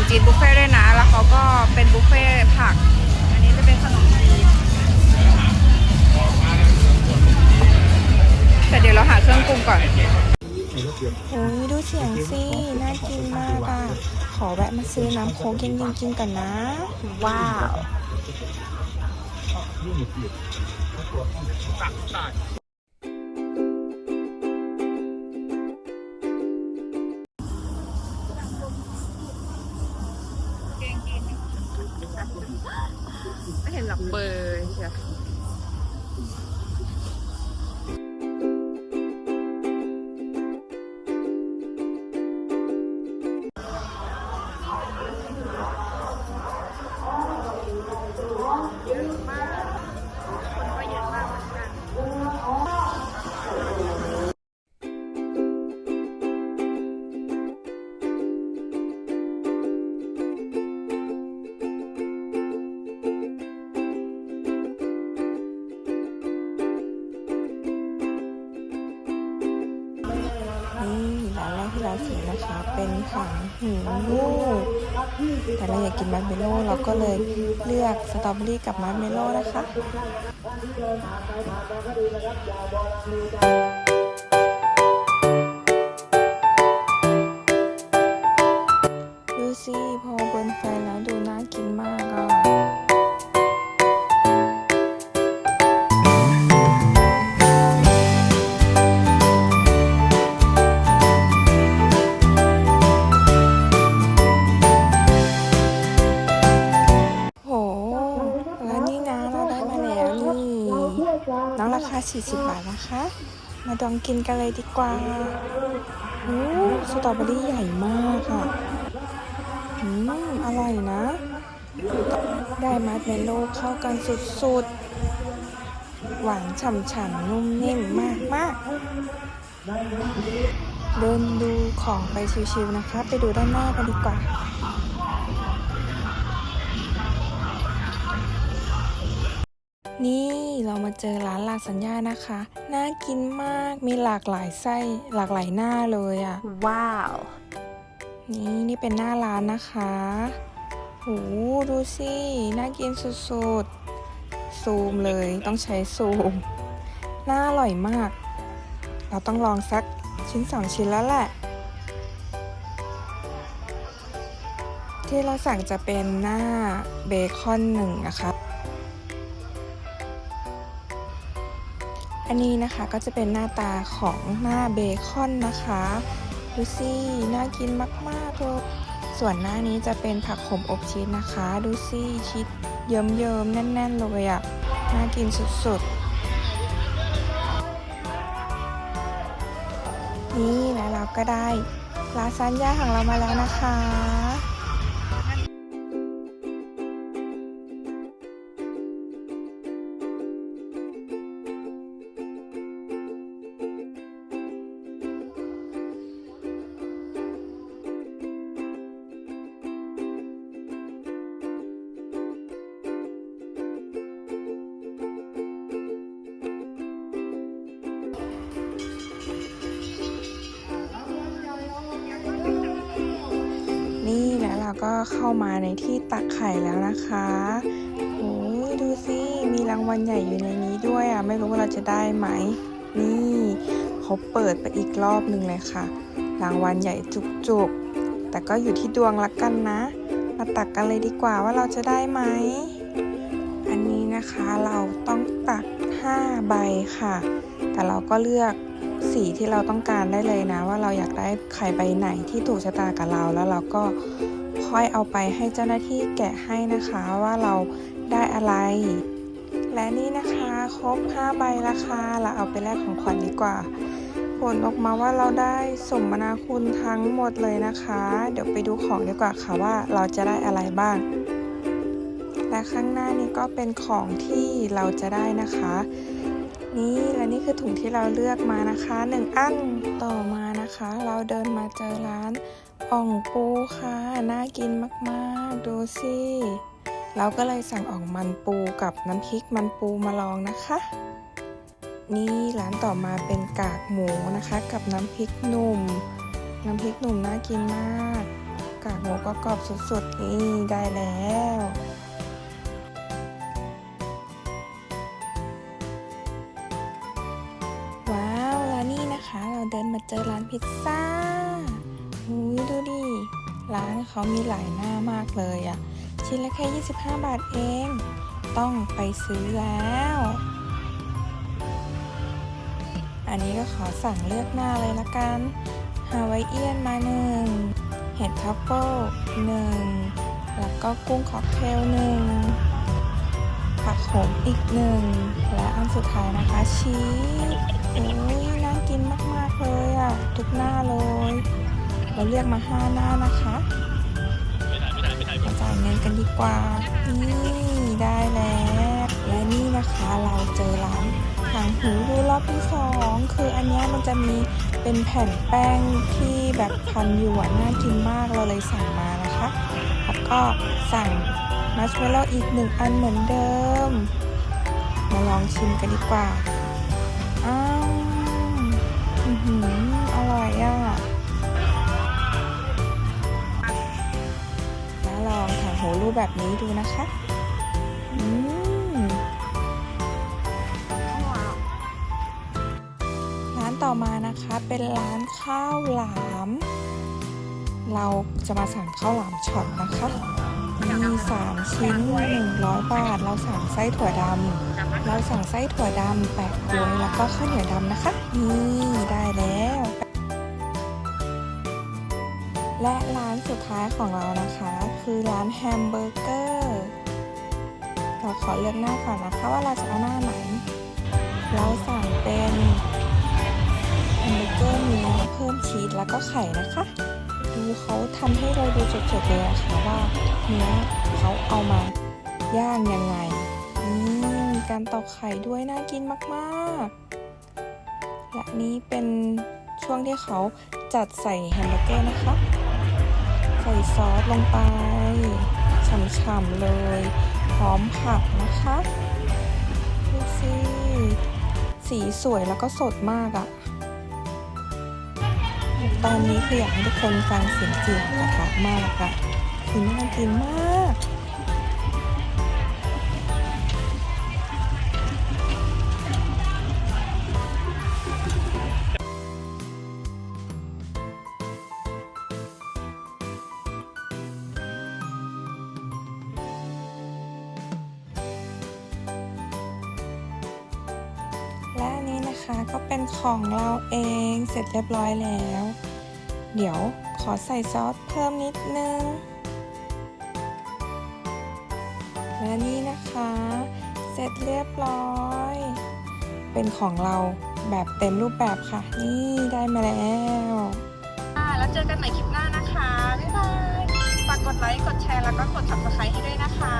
มจีนบุฟเฟ่ด้วยนะ แล้วเขาก็เป็นบุฟเฟ่ผัก อันนี้จะเป็นขนมจีน แต่เดี๋ยวเราหาเครื่องปรุงก่อนโอ้ยดูเสียงสิ น่ากินมากอะ ขอแวะมาซื้อน้ำโค้กเย็นๆกินกันนะ ว้าว ไม่เห็นหลับเบอร์เชี เป็นถังหูลูกแต่เราอยากกินมัดเมโล่เราก็เลยเลือกสตรอเบอรี่กับมัดเมโล่นะคะดูสิพอบนไฟแล้วดูน่ากินมากอะ น้องราคา40 บาทนะคะ มาดองกินกันเลยดีกว่าโอ้สตรอเบอรี่ใหญ่มากค่ะอืมอร่อยนะ ได้มัดเมลโล่เข้ากันสุดๆ หวานฉ่ำๆ นุ่มนิ่มมากๆ เดินดูของไปชิวๆนะคะ ไปดูด้านหน้ากันดีกว่า นี่เรามาเจอร้านลาสัญญานะคะ น่ากินมาก มีหลากหลายไส้ หลากหลายหน้าเลยอะ่ะ ว้าว นี่นี่เป็นหน้าร้านนะคะโหดูสิ น่ากินสุดๆ ซูมเลย ต้องใช้ซูม น่าอร่อยมาก เราต้องลองสักชิ้นสองชิ้นแล้วแหละ ที่เราสั่งจะเป็นหน้าเบคอนหนึ่งนะคะ อันนี้นะคะก็จะเป็นหน้าตาของหน้าเบคอนนะคะดูสิน่ากินมากๆเลยส่วนหน้านี้จะเป็นผักขมอบชีสนะคะ ดูสิชีสเยิ้มๆแน่นๆเลยอะ่ะน่ากินสุดๆนี่แล้วเราก็ได้ลาซานญ่าของเรามาแล้วนะคะ ก็เข้ามาในที่ตักไข่แล้วนะคะโอ้ยดูสิมีรางวัลใหญ่อยู่ในนี้ด้วยอะ ไม่รู้ว่าเราจะได้ไหม นี่เขาเปิดไปอีกรอบหนึ่งเลยค่ะ รางวัลใหญ่จุกๆ แต่ก็อยู่ที่ดวงละกันนะ มาตักกันเลยดีกว่าว่าเราจะได้ไหม ใบค่ะ แต่เราก็เลือกสีที่เราต้องการได้เลยนะ ว่าเราอยากได้ไข่ใบไหนที่ถูกชะตากับเราแล้วเราก็ค่อยเอาไปให้เจ้าหน้าที่แกะให้นะคะว่าเราได้อะไร และนี่นะคะครบ 5 ใบราคาเราเอาไปแลกของขวัญดีกว่า ผลออกมาว่าเราได้สมนาคุณทั้งหมดเลยนะคะ เดี๋ยวไปดูของดีกว่าค่ะว่าเราจะได้อะไรบ้างและข้างหน้านี้ก็เป็นของที่เราจะได้นะคะ นี่และนี่คือถุงที่เราเลือกมานะคะหนึ่งอันต่อมานะคะ เราเดินมาเจอร้านอ่องปูค่ะ น่ากินมากๆ ดูสิเราก็เลยสั่งอ่องมันปูกับน้ำพริกมันปูมาลองนะคะ นี่ร้านต่อมาเป็นกากหมูนะคะ กับน้ำพริกหนุ่ม น้ำพริกหนุ่มน่ากินมาก กากหมูก็กรอบสุดๆนี่ได้แล้ว พิซซ่าหูยดูดิ ร้านเขามีหลายหน้ามากเลยอะชิ้นละแค่ 25 บาทเอง ต้องไปซื้อแล้ว อันนี้ก็ขอสั่งเลือกหน้าเลยละกัน ฮาวายเอียนมาหนึ่ง เห็ดทัฟเฟิลหนึ่ง แล้วก็กุ้งค็อกเทลหนึ่ง ผักโขมอีกหนึ่ง และอันสุดท้ายนะคะชีส โอ้ยน่ากินมากๆเลยอะ ทุกหน้าเลย เราเลือกมาห้าหน้านะคะมาจ่ายเงินกันดีกว่า นี่ได้แล้ว และนี่นะคะเราเจอร้านหางหูรูรอบที่สองคืออันนี้มันจะมีเป็นแผ่นแป้งที่แบบพันอยู่น่ากินมากเราเลยสั่งมานะคะ แล้วก็สั่งมัชเมลโล่อีกหนึ่งอันเหมือนเดิม มาลองชิมกันดีกว่าอ้า อือหืออร่อยอะมาลองถังหูรูปแบบนี้ดูนะคะอืมร้านต่อมานะคะเป็นร้านข้าวหลาม เราจะมาสั่งข้าวหลามช็อตนะคะ มีสามชิ้นหนึ่งร้อยบาท เราสั่งไส้ถั่วดำเราสั่งไส้ถั่วดำแปะกล้วยแล้วก็ข้าวเหนียวดำนะคะ นี่ได้แล้ว และร้านสุดท้ายของเรานะคะ คือร้านแฮมเบอร์เกอร์เราขอเลือกหน้าก่อนนะคะว่าเราจะเอาหน้าไหน เราสั่งเป็นแฮมเบอร์เกอร์เนื้อเพิ่มชีสแล้วก็ไข่นะคะ ดูเขาทำให้เราดูสดๆเลยนะคะว่าเนื้อเขาเอามาย่างยังไงนี่มีการตอกไข่ด้วยน่ากินมากๆ และนี้เป็นช่วงที่เขาจัดใส่แฮมเบอร์เกอร์นะคะ ใส่ซอสลงไปฉ่ำๆเลย พร้อมผักนะคะดูสิสีสวยแล้วก็สดมากอะ่ะ ตอนนี้คืออยากให้ทุกคนฟังเสียงเจียวกระทะมากอะคือน่ากินมากและอันนี้นะคะก็เป็นของเราเองเสร็จเรียบร้อยแล้ว เดี๋ยวขอใส่ซอสเพิ่มนิดนึง และนี่นะคะ เสร็จเรียบร้อย เป็นของเราแบบเต็มรูปแบบค่ะ นี่ได้มาแล้วอ่าแล้วเจอกันใหม่คลิปหน้านะคะ บ๊ายบาย ฝากกดไลค์ กดแชร์ แล้วก็กด subscribe ให้ด้วยนะคะ